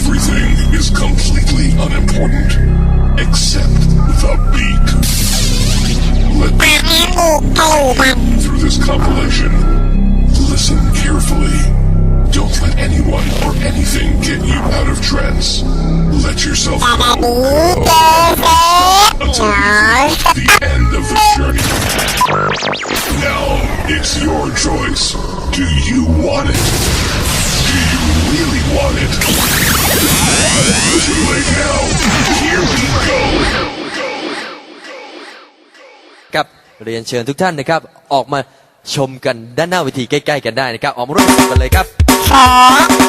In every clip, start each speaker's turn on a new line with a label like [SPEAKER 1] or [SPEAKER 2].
[SPEAKER 1] Everything is completely unimportant except the beat. Through this compilation. Listen carefully. Don't let anyone or anything get you out of trance. Let yourself go until the end of the journey. Now. It's your choice. Do you want it? Do you really want it? Too late now. Here we go.
[SPEAKER 2] ครับเรียนเชิญทุกท่านนะครับ ออกมาชมกันด้านหน้าเวทีใกล้ ๆ กันได้นะครับ ออกมาร่วมสนุกกันเลยครับ
[SPEAKER 3] โฟเ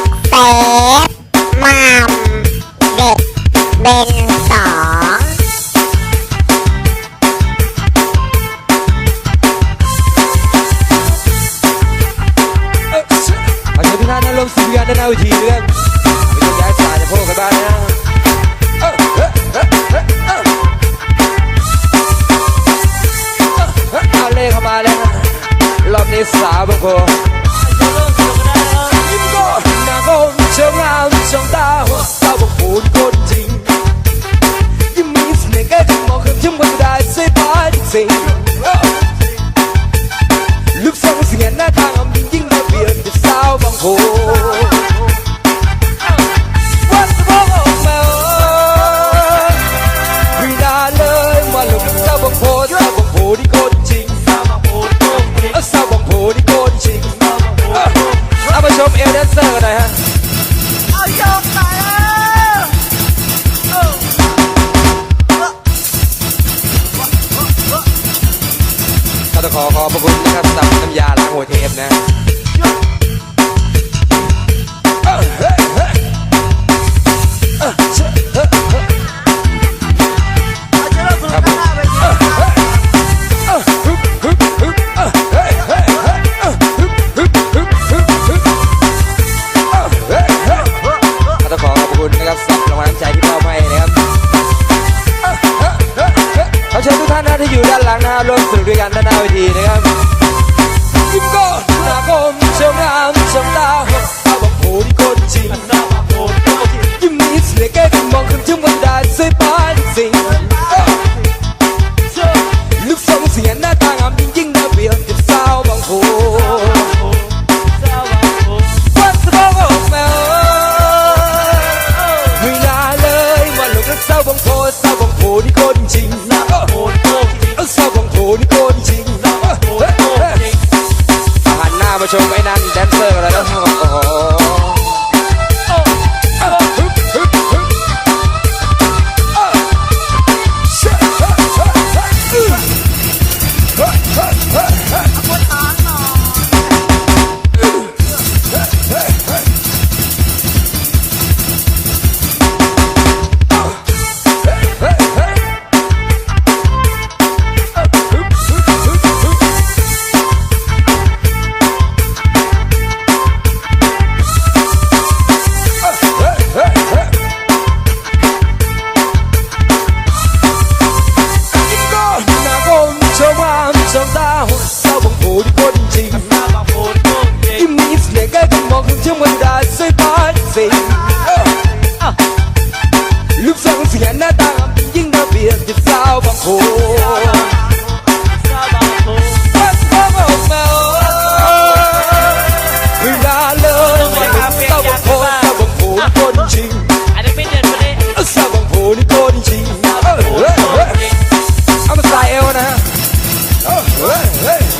[SPEAKER 3] ร่
[SPEAKER 2] วมสนุกกันด้านหน้าเวทีด้วยครับไม่ต้องย้ายสายจะพวกกันบ้านนะเอ้าเอ้าเอ้าเอ้าเอ้าเอาเลขเข้ามาแล้วนะรอบนี้สาวบางคนยิ้มก็หน้าคมเชิงงามเชิงตาสาวบางคนคนจริงยิ้มมีเสน่ห์แค่จมองคืนทุ่มกันได้ใส่ตาจริงลูกทรงเสียหน้าทางยิ่งยิ่งระเบียบเป็นสาวบางโพวัน ขอขอบพระคุณนะครับสำหรับน้ำยาล้างหัวเทปนะก็านหลังนะร่วมสนุกด้วยกันด้านหน้าเวทีนะครับ party uh, uh. Lúc sáng sẽ nó ta làm những đặc biệt thì sao bằng hồ Hey!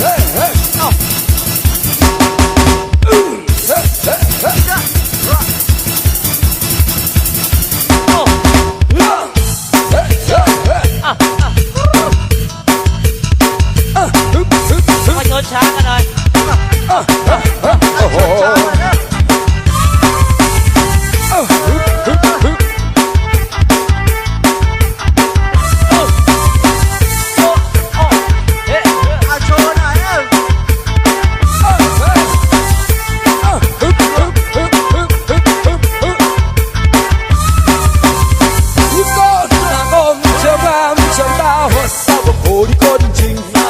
[SPEAKER 2] One thing